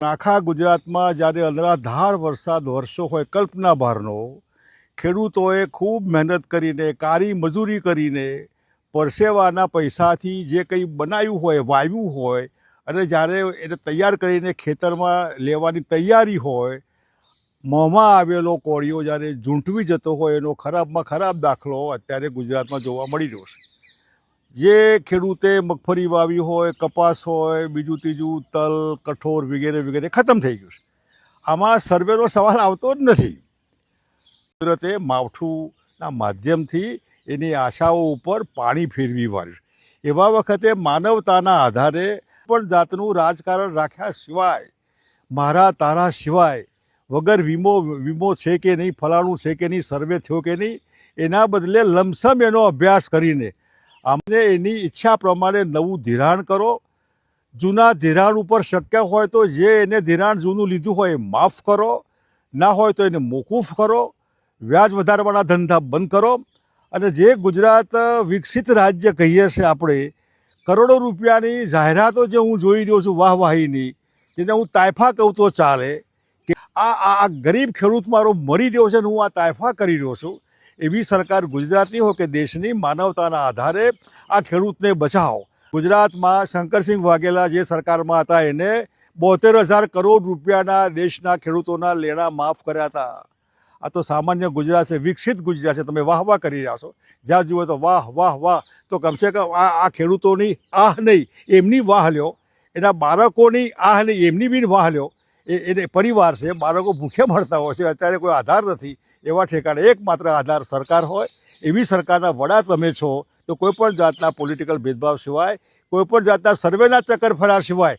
આખા ગુજરાતમાં જ્યારે અનરાધાર વરસાદ વરસ્યો હોય કલ્પના બહારનો, ખેડૂતોએ ખૂબ મહેનત કરીને, કારી મજૂરી કરીને પરસેવાના પૈસાથી જે કંઈ બનાવ્યું હોય, વાવ્યું હોય અને જ્યારે એને તૈયાર કરીને ખેતરમાં લેવાની તૈયારી હોય, મોંમાં આવેલો કોળિયો જ્યારે ઝૂંટવી જતો હોય, એનો ખરાબમાં ખરાબ દાખલો અત્યારે ગુજરાતમાં જોવા મળી રહ્યો છે. જે ખેડૂતે મગફળી વાવી હોય, કપાસ હોય, બીજું ત્રીજું તલ, કઠોર વગેરે વગેરે ખતમ થઈ ગયું છે. આમાં સર્વેનો સવાલ આવતો જ નથી. કુદરતે માવઠુંના માધ્યમથી એની આશાઓ ઉપર પાણી ફેરવી વાળ્યું એવા વખતે માનવતાના આધારે પણ જાતનું રાજકારણ રાખ્યા સિવાય, મારા તારા સિવાય, વગર વીમો વીમો છે કે નહીં, ફલાણું છે કે નહીં, સર્વે થયો કે નહીં, એના બદલે લમસમ એનો અભ્યાસ કરીને અમને એની ઈચ્છા પ્રમાણે નવું ધિરાણ કરો. જૂના ધિરાણ ઉપર શક્ય હોય તો જે એને ધિરાણ જૂનું લીધું હોય એ માફ કરો. ના હોય તો એને મોકૂફ કરો. વ્યાજ વધારવાના ધંધા બંધ કરો. અને જે ગુજરાત વિકસિત રાજ્ય કહીએ છીએ આપણે, કરોડો રૂપિયાની જાહેરાતો જે હું જોઈ રહ્યો છું વાહવાહીની, જેને હું તાયફા કહું તો ચાલે, કે આ આ ગરીબ ખેડૂત મારો મરી રહ્યો છે અને હું આ તાયફા કરી રહ્યો છું. એવી સરકાર ગુજરાતની હોય કે દેશની માનવતાના આધારે આ ખેડૂતને બચાવો. ગુજરાતમાં શંકરસિંહ વાઘેલા જે સરકારમાં હતા, એને બોતેર હજાર કરોડ રૂપિયાના દેશના ખેડૂતોના લેણા માફ કર્યા હતા. આ તો સામાન્ય ગુજરાત છે, વિકસિત ગુજરાત છે, તમે વાહ વાહ કરી રહ્યા છો. જ્યાં જુઓ તો વાહ વાહ વાહ. તો કમસે કમ આ આ ખેડૂતોની આહ નહીં, એમની વાહ લ્યો. એના બાળકોની આહ નહીં, એમની બી વાહ લ્યો. એ, એને પરિવાર છે, બાળકો ભૂખે મળતા હોય છે, અત્યારે કોઈ આધાર નથી. એવા ઠેકાણે એકમાત્ર આધાર સરકાર હોય, એવી સરકારના વડા તમે છો, તો કોઈપણ જાતના પોલિટિકલ ભેદભાવ સિવાય કોઈપણ જાતના સર્વેના ચક્કર ફર્યા સિવાય